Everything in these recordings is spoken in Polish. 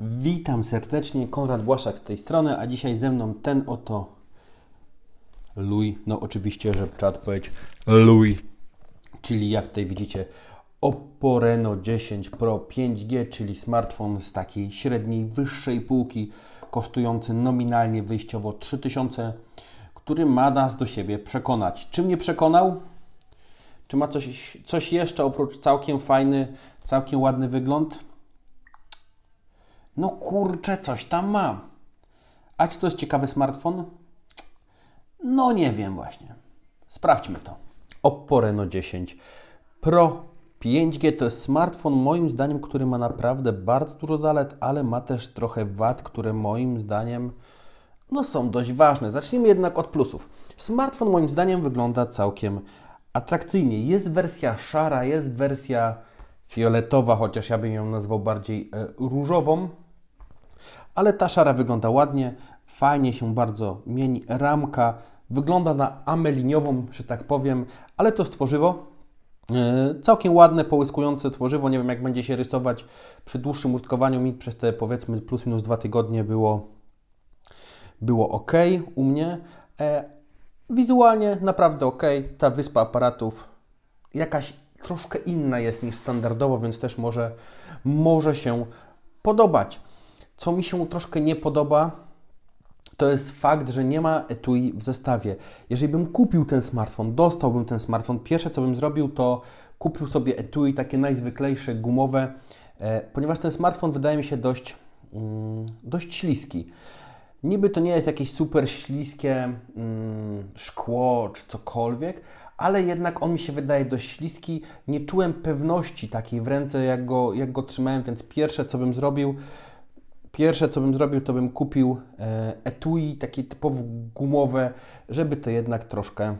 Witam serdecznie, Konrad Błaszak z tej strony, a dzisiaj ze mną ten oto Lui, no oczywiście, że trzeba odpowiedzieć Lui, czyli jak tutaj widzicie Oppo Reno 10 Pro 5G, czyli smartfon z takiej średniej, wyższej półki, kosztujący nominalnie wyjściowo 3000, który ma nas do siebie przekonać. Czy mnie przekonał? Czy ma coś, coś jeszcze oprócz całkiem fajny, całkiem ładny wygląd? No kurczę, coś tam mam. A czy to jest ciekawy smartfon? No nie wiem właśnie. Sprawdźmy to. Oppo Reno 10 Pro 5G to jest smartfon moim zdaniem, który ma naprawdę bardzo dużo zalet, ale ma też trochę wad, które moim zdaniem no są dość ważne. Zacznijmy jednak od plusów. Smartfon moim zdaniem wygląda całkiem atrakcyjnie. Jest wersja szara, jest wersja fioletowa, chociaż ja bym ją nazwał bardziej e, różową. Ale ta szara wygląda ładnie, fajnie się bardzo mieni. Ramka wygląda na ameliniową, że tak powiem, ale to stworzywo. e, Całkiem ładne, połyskujące tworzywo. Nie wiem, jak będzie się rysować przy dłuższym użytkowaniu. Mi przez te powiedzmy plus minus dwa tygodnie było, było ok u mnie. E, Wizualnie naprawdę ok. Ta wyspa aparatów jakaś troszkę inna jest niż standardowo, więc też może, może się podobać. Co mi się troszkę nie podoba, to jest fakt, że nie ma etui w zestawie. Jeżeli bym kupił ten smartfon, dostałbym ten smartfon, pierwsze co bym zrobił, to kupił sobie etui takie najzwyklejsze, gumowe, e, ponieważ ten smartfon wydaje mi się dość, mm, dość śliski. Niby to nie jest jakieś super śliskie mm, szkło czy cokolwiek, ale jednak on mi się wydaje dość śliski. Nie czułem pewności takiej w ręce, jak go, jak go trzymałem, więc pierwsze co bym zrobił, Pierwsze, co bym zrobił, to bym kupił e, etui, takie typowo gumowe, żeby to jednak troszkę,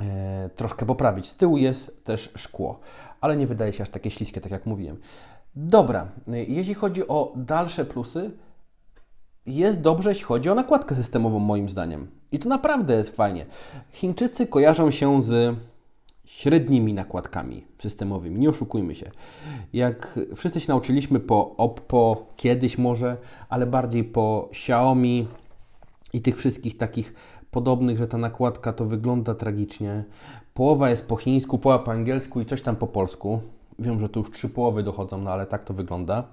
e, troszkę poprawić. Z tyłu jest też szkło, ale nie wydaje się aż takie śliskie, tak jak mówiłem. Dobra, e, jeśli chodzi o dalsze plusy, jest dobrze, jeśli chodzi o nakładkę systemową, moim zdaniem. I to naprawdę jest fajnie. Chińczycy kojarzą się z średnimi nakładkami systemowymi, nie oszukujmy się. Jak wszyscy się nauczyliśmy po Oppo, kiedyś może, ale bardziej po Xiaomi i tych wszystkich takich podobnych, że ta nakładka to wygląda tragicznie. Połowa jest po chińsku, połowa po angielsku i coś tam po polsku. Wiem, że tu już trzy połowy dochodzą, no ale tak to wygląda.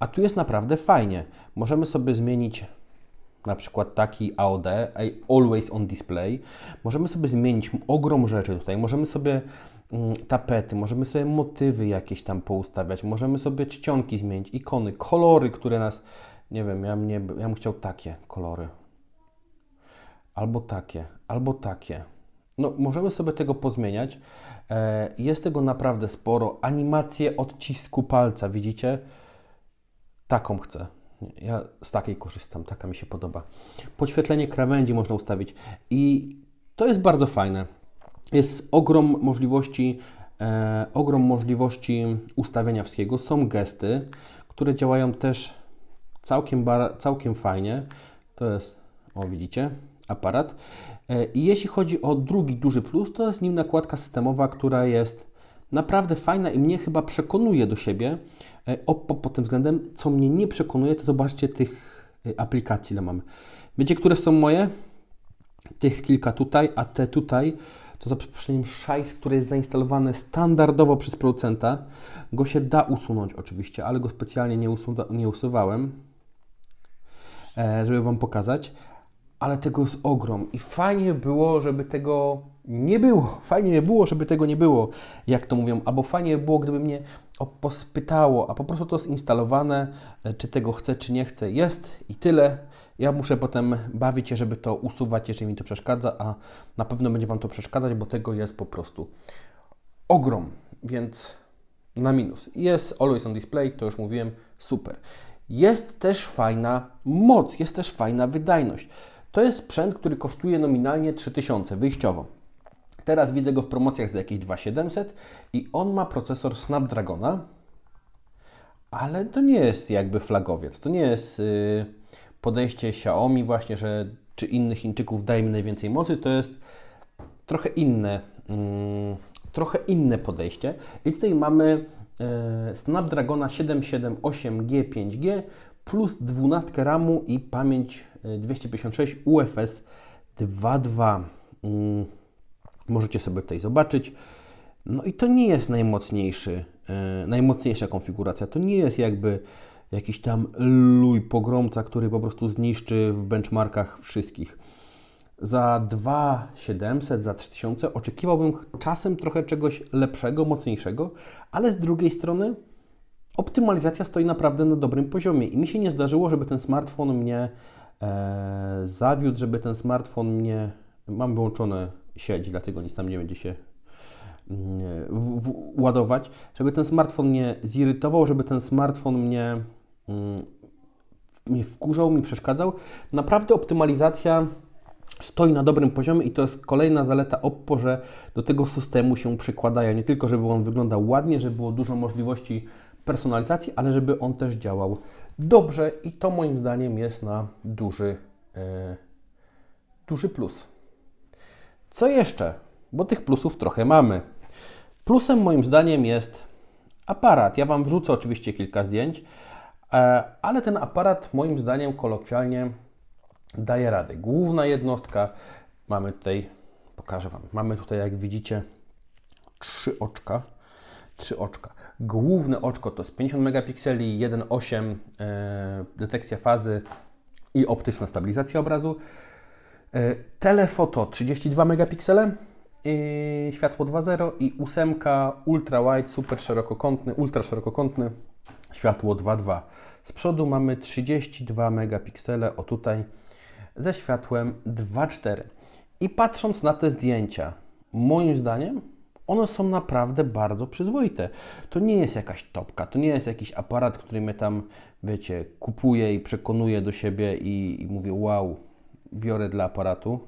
A tu jest naprawdę fajnie. Możemy sobie zmienić na przykład taki AOD, Always on Display. Możemy sobie zmienić ogrom rzeczy tutaj. Możemy sobie mm, tapety, możemy sobie motywy jakieś tam poustawiać, możemy sobie czcionki zmienić, ikony, kolory, które nas, nie wiem, ja, mnie, ja bym chciał takie kolory. Albo takie, albo takie. No, możemy sobie tego pozmieniać. E, Jest tego naprawdę sporo. Animacje odcisku palca, widzicie? Taką chcę. Ja z takiej korzystam, taka mi się podoba. Podświetlenie krawędzi można ustawić i to jest bardzo fajne. Jest ogrom możliwości, e, ogrom możliwości ustawienia wszystkiego. Są gesty, które działają też całkiem, bar, całkiem fajnie. To jest, o widzicie, aparat. E, I jeśli chodzi o drugi duży plus, to jest nim nakładka systemowa, która jest naprawdę fajna i mnie chyba przekonuje do siebie. E, Oppo pod tym względem, co mnie nie przekonuje, to zobaczcie tych e, aplikacji, ile mamy. Wiecie, które są moje? Tych kilka tutaj, a te tutaj to za przeproszeniem szajs, który jest zainstalowany standardowo przez producenta. Go się da usunąć oczywiście, ale go specjalnie nie, usuwa, nie usuwałem, e, żeby Wam pokazać. Ale tego jest ogrom i fajnie było, żeby tego nie było. Fajnie by było, żeby tego nie było, jak to mówią. Albo fajnie by było, gdyby mnie Oppo spytało, a po prostu to jest instalowane, e, czy tego chcę, czy nie chcę. Jest i tyle. Ja muszę potem bawić się, żeby to usuwać, jeżeli mi to przeszkadza, a na pewno będzie Wam to przeszkadzać, bo tego jest po prostu ogrom, więc na minus. Jest Always on Display, to już mówiłem, super. Jest też fajna moc, jest też fajna wydajność. To jest sprzęt, który kosztuje nominalnie 3000 wyjściowo. Teraz widzę go w promocjach za jakieś 2700 i on ma procesor Snapdragona, ale to nie jest jakby flagowiec. To nie jest y, podejście Xiaomi właśnie, że czy innych Chińczyków daje mi najwięcej mocy. To jest trochę inne, mm, trochę inne podejście. I tutaj mamy e, Snapdragona 778G 5G plus 12 RAMu i pamięć e, 256 UFS 2.2. Możecie sobie tutaj zobaczyć. No i to nie jest najmocniejszy, e, najmocniejsza konfiguracja. To nie jest jakby jakiś tam luj pogromca, który po prostu zniszczy w benchmarkach wszystkich. Za 2700, za 3000 oczekiwałbym czasem trochę czegoś lepszego, mocniejszego, ale z drugiej strony optymalizacja stoi naprawdę na dobrym poziomie i mi się nie zdarzyło, żeby ten smartfon mnie e, zawiódł, żeby ten smartfon mnie. Mam wyłączone sieć, dlatego nic tam nie będzie się mm, w, w, ładować, żeby ten smartfon mnie zirytował, żeby ten smartfon mnie, mm, mnie wkurzał, mi przeszkadzał. Naprawdę optymalizacja stoi na dobrym poziomie i to jest kolejna zaleta Oppo, że do tego systemu się przykładają. Nie tylko, żeby on wyglądał ładnie, żeby było dużo możliwości personalizacji, ale żeby on też działał dobrze i to moim zdaniem jest na duży, e, duży plus. Co jeszcze? Bo tych plusów trochę mamy. Plusem moim zdaniem jest aparat. Ja Wam wrzucę oczywiście kilka zdjęć, e, ale ten aparat moim zdaniem kolokwialnie daje radę. Główna jednostka, mamy tutaj, pokażę Wam, mamy tutaj jak widzicie trzy oczka, trzy oczka. Główne oczko to jest 50 megapikseli, 1.8 e, detekcja fazy i optyczna stabilizacja obrazu. E, telefoto 32 megapiksele, światło 2.0 i ósemka ultra wide, super szerokokątny, ultra szerokokątny, światło 2.2. Z przodu mamy 32 megapiksele, o tutaj ze światłem 2.4. I patrząc na te zdjęcia, moim zdaniem one są naprawdę bardzo przyzwoite. To nie jest jakaś topka, to nie jest jakiś aparat, który mnie tam, wiecie, kupuje i przekonuje do siebie i, i mówię, wow, biorę dla aparatu.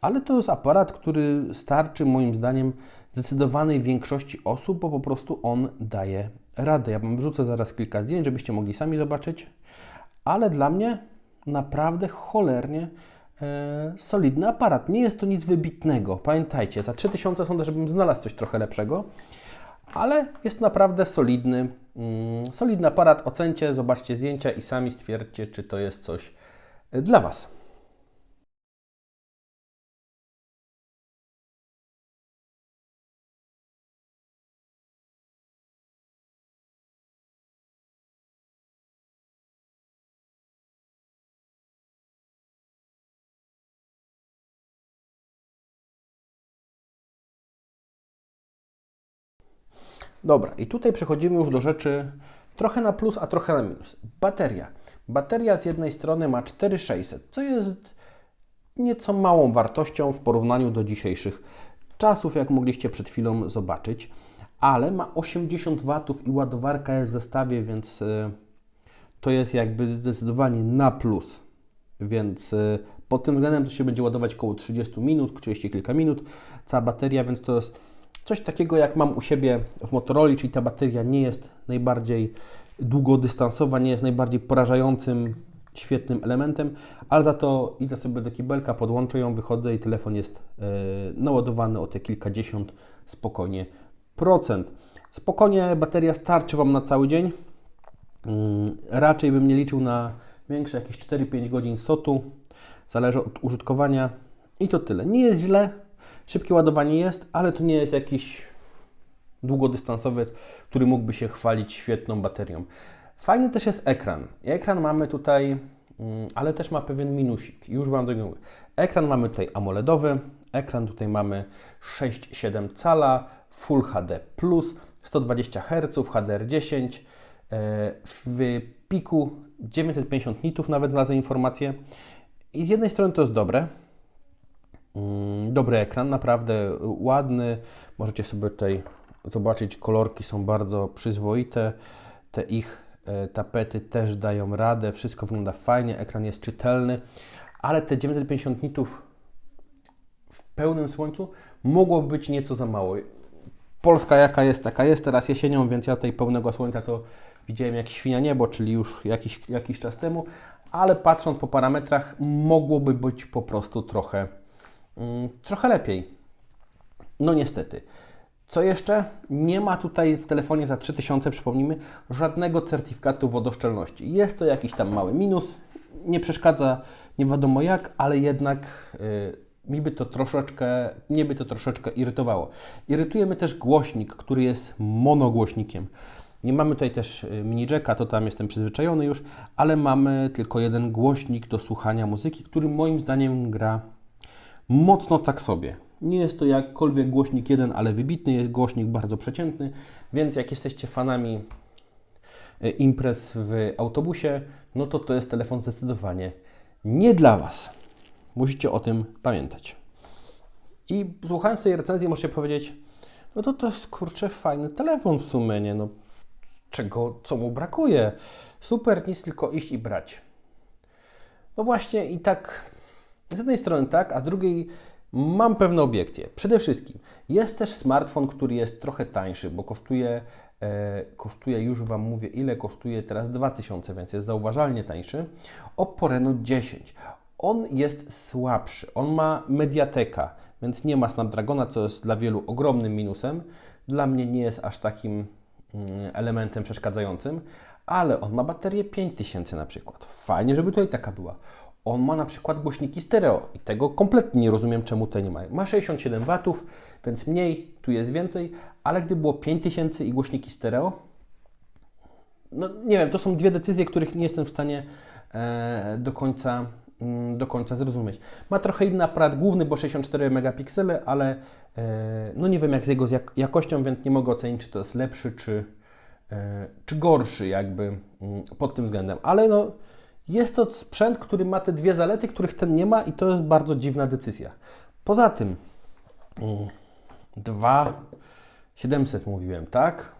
Ale to jest aparat, który starczy moim zdaniem zdecydowanej większości osób, bo po prostu on daje radę. Ja Wam wrzucę zaraz kilka zdjęć, żebyście mogli sami zobaczyć. Ale dla mnie naprawdę cholernie e, solidny aparat. Nie jest to nic wybitnego. Pamiętajcie, za 3000 sądzę, żebym znalazł coś trochę lepszego, ale jest naprawdę solidny, mm, solidny aparat. Ocencie, zobaczcie zdjęcia i sami stwierdźcie, czy to jest coś dla Was. Dobra, i tutaj przechodzimy już do rzeczy trochę na plus, a trochę na minus. Bateria. Bateria z jednej strony ma 4600, co jest nieco małą wartością w porównaniu do dzisiejszych czasów, jak mogliście przed chwilą zobaczyć, ale ma 80 W i ładowarka jest w zestawie, więc y, to jest jakby zdecydowanie na plus. Więc y, pod tym względem to się będzie ładować około 30 minut, 30 kilka minut, cała bateria, więc to jest Coś takiego jak mam u siebie w Motorola, czyli ta bateria nie jest najbardziej długodystansowa, nie jest najbardziej porażającym, świetnym elementem, ale za to idę sobie do kibelka, podłączę ją, wychodzę i telefon jest e, naładowany o te kilkadziesiąt spokojnie procent. Spokojnie bateria starczy Wam na cały dzień. Mm, raczej bym nie liczył na większe, jakieś 4-5 godzin sotu. Zależy od użytkowania. I to tyle. Nie jest źle, Szybkie ładowanie jest, ale to nie jest jakiś długodystansowy, który mógłby się chwalić świetną baterią. Fajny też jest ekran. Ekran mamy tutaj, mm, ale też ma pewien minusik. Już Wam do mówię. Ekran mamy tutaj AMOLEDowy, ekran tutaj mamy 6,7 cala, Full HD+, 120 Hz, HDR10, w piku 950 nitów nawet znalazłem informację. I z jednej strony to jest dobre, dobry ekran, naprawdę ładny. Możecie sobie tutaj zobaczyć, kolorki są bardzo przyzwoite. Te ich e, tapety też dają radę, wszystko wygląda fajnie, ekran jest czytelny, ale te 950 nitów w pełnym słońcu mogło być nieco za mało. Polska jaka jest, taka jest teraz jesienią, więc ja tutaj pełnego słońca to widziałem jak świnia niebo, czyli już jakiś, jakiś czas temu, ale patrząc po parametrach mogłoby być po prostu trochę Mm, trochę lepiej. No niestety. Co jeszcze? Nie ma tutaj w telefonie za 3000, przypomnijmy, żadnego certyfikatu wodoszczelności. Jest to jakiś tam mały minus, nie przeszkadza nie wiadomo jak, ale jednak y, mi by to troszeczkę, mnie by to troszeczkę irytowało. Irytuje mnie też głośnik, który jest monogłośnikiem. Nie mamy tutaj też y, mini jacka, to tam jestem przyzwyczajony już, ale mamy tylko jeden głośnik do słuchania muzyki, który moim zdaniem gra mocno tak sobie. Nie jest to jakkolwiek głośnik jeden, ale wybitny, jest głośnik bardzo przeciętny, więc jak jesteście fanami e, imprez w autobusie, no to to jest telefon zdecydowanie nie dla Was. Musicie o tym pamiętać. I słuchając tej recenzji możecie powiedzieć, no to to jest kurczę fajny telefon w sumie? No, czego, co mu brakuje? Super, nic tylko iść i brać. No właśnie i tak z jednej strony tak, a z drugiej mam pewne obiekcje. Przede wszystkim jest też smartfon, który jest trochę tańszy, bo kosztuje, e, kosztuje już Wam mówię, ile kosztuje teraz 2000, więc jest zauważalnie tańszy. Oppo Reno 10. On jest słabszy, on ma Mediateka, więc nie ma Snapdragona, co jest dla wielu ogromnym minusem. Dla mnie nie jest aż takim mm, elementem przeszkadzającym, ale on ma baterię 5000 na przykład. Fajnie, żeby tutaj taka była. On ma na przykład głośniki stereo i tego kompletnie nie rozumiem, czemu te nie mają. Ma 67 W, więc mniej, tu jest więcej, ale gdy było 5000 i głośniki stereo, no nie wiem, to są dwie decyzje, których nie jestem w stanie e, do końca mm, do końca zrozumieć. Ma trochę inny aparat główny, bo 64 megapiksele, ale e, no nie wiem jak z jego jak, jakością, więc nie mogę ocenić, czy to jest lepszy, czy, e, czy gorszy jakby mm, pod tym względem. Ale no jest to sprzęt, który ma te dwie zalety, których ten nie ma i to jest bardzo dziwna decyzja. Poza tym 2700 mówiłem, tak?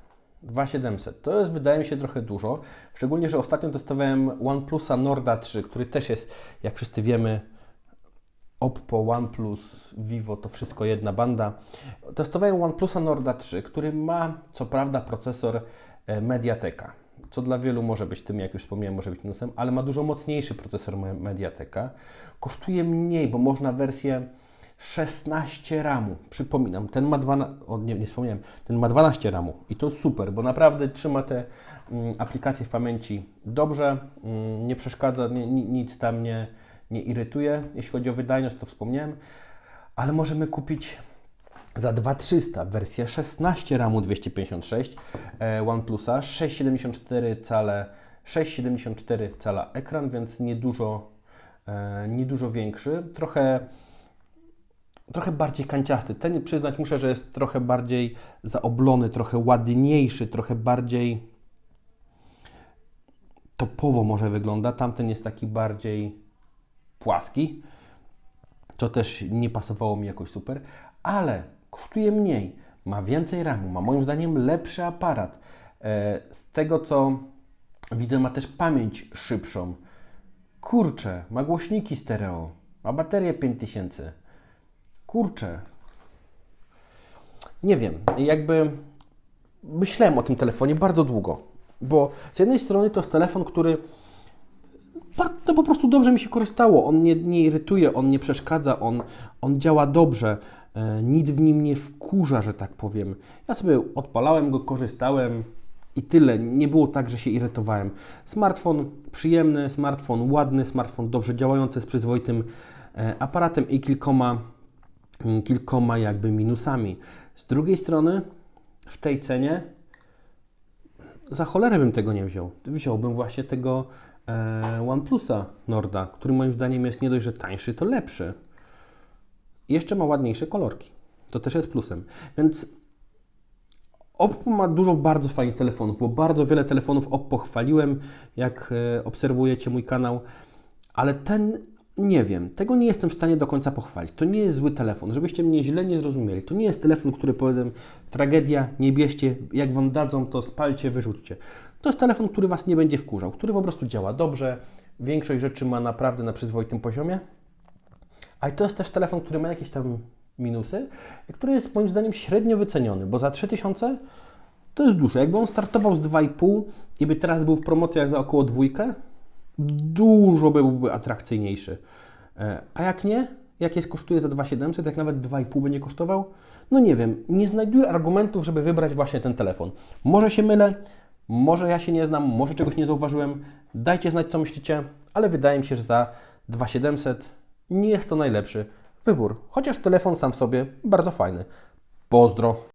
2700. To jest wydaje mi się trochę dużo, szczególnie, że ostatnio testowałem OnePlusa Norda 3, który też jest, jak wszyscy wiemy, Oppo, OnePlus, Vivo to wszystko jedna banda. Testowałem OnePlusa Norda 3, który ma co prawda procesor e, Mediateka co dla wielu może być tym, jak już wspomniałem, może być minusem, ale ma dużo mocniejszy procesor Mediateka. Kosztuje mniej, bo można wersję 16 RAMu. Przypominam, ten ma 12, o, nie, nie wspomniałem, ten ma 12 RAMu i to super, bo naprawdę trzyma te mm, aplikacje w pamięci dobrze, mm, nie przeszkadza, nie, nic tam nie, nie irytuje. Jeśli chodzi o wydajność, to wspomniałem, ale możemy kupić za 2300 wersję 16 RAMu 256 e, OnePlusa, 6,74 cale 6,74 cala ekran, więc niedużo, e, niedużo większy, trochę trochę bardziej kanciasty. Ten przyznać muszę, że jest trochę bardziej zaoblony, trochę ładniejszy, trochę bardziej topowo może wygląda. Tamten jest taki bardziej płaski, co też nie pasowało mi jakoś super, ale kosztuje mniej, ma więcej RAMu, ma moim zdaniem lepszy aparat. E, z tego co widzę, ma też pamięć szybszą. Kurczę, ma głośniki stereo, ma baterię 5000. Kurczę. Nie wiem, jakby myślałem o tym telefonie bardzo długo, bo z jednej strony to jest telefon, który to po prostu dobrze mi się korzystało. On nie, nie irytuje, on nie przeszkadza, on, on działa dobrze. E, nic w nim nie wkurza, że tak powiem. Ja sobie odpalałem go, korzystałem i tyle. Nie było tak, że się irytowałem. Smartfon przyjemny, smartfon ładny, smartfon dobrze działający z przyzwoitym e, aparatem i kilkoma, mm, kilkoma jakby minusami. Z drugiej strony w tej cenie za cholerę bym tego nie wziął. Wziąłbym właśnie tego e, OnePlusa Norda, który moim zdaniem jest nie dość, że tańszy, to lepszy jeszcze ma ładniejsze kolorki. To też jest plusem. Więc Oppo ma dużo bardzo fajnych telefonów, bo bardzo wiele telefonów Oppo chwaliłem, jak e, obserwujecie mój kanał, ale ten nie wiem, tego nie jestem w stanie do końca pochwalić. To nie jest zły telefon, żebyście mnie źle nie zrozumieli. To nie jest telefon, który powiedzmy, tragedia, nie bierzcie, jak Wam dadzą, to spalcie, wyrzućcie. To jest telefon, który Was nie będzie wkurzał, który po prostu działa dobrze, większość rzeczy ma naprawdę na przyzwoitym poziomie. Ale to jest też telefon, który ma jakieś tam minusy, który jest moim zdaniem średnio wyceniony, bo za 3000 to jest dużo. Jakby on startował z 2,5 i by teraz był w promocjach za około dwójkę, dużo by byłby atrakcyjniejszy. E, a jak nie, jak jest kosztuje za 2,700, jak nawet 2,5 będzie kosztował, no nie wiem, nie znajduję argumentów, żeby wybrać właśnie ten telefon. Może się mylę, może ja się nie znam, może czegoś nie zauważyłem. Dajcie znać, co myślicie, ale wydaje mi się, że za 2,700 nie jest to najlepszy wybór, chociaż telefon sam w sobie bardzo fajny. Pozdro!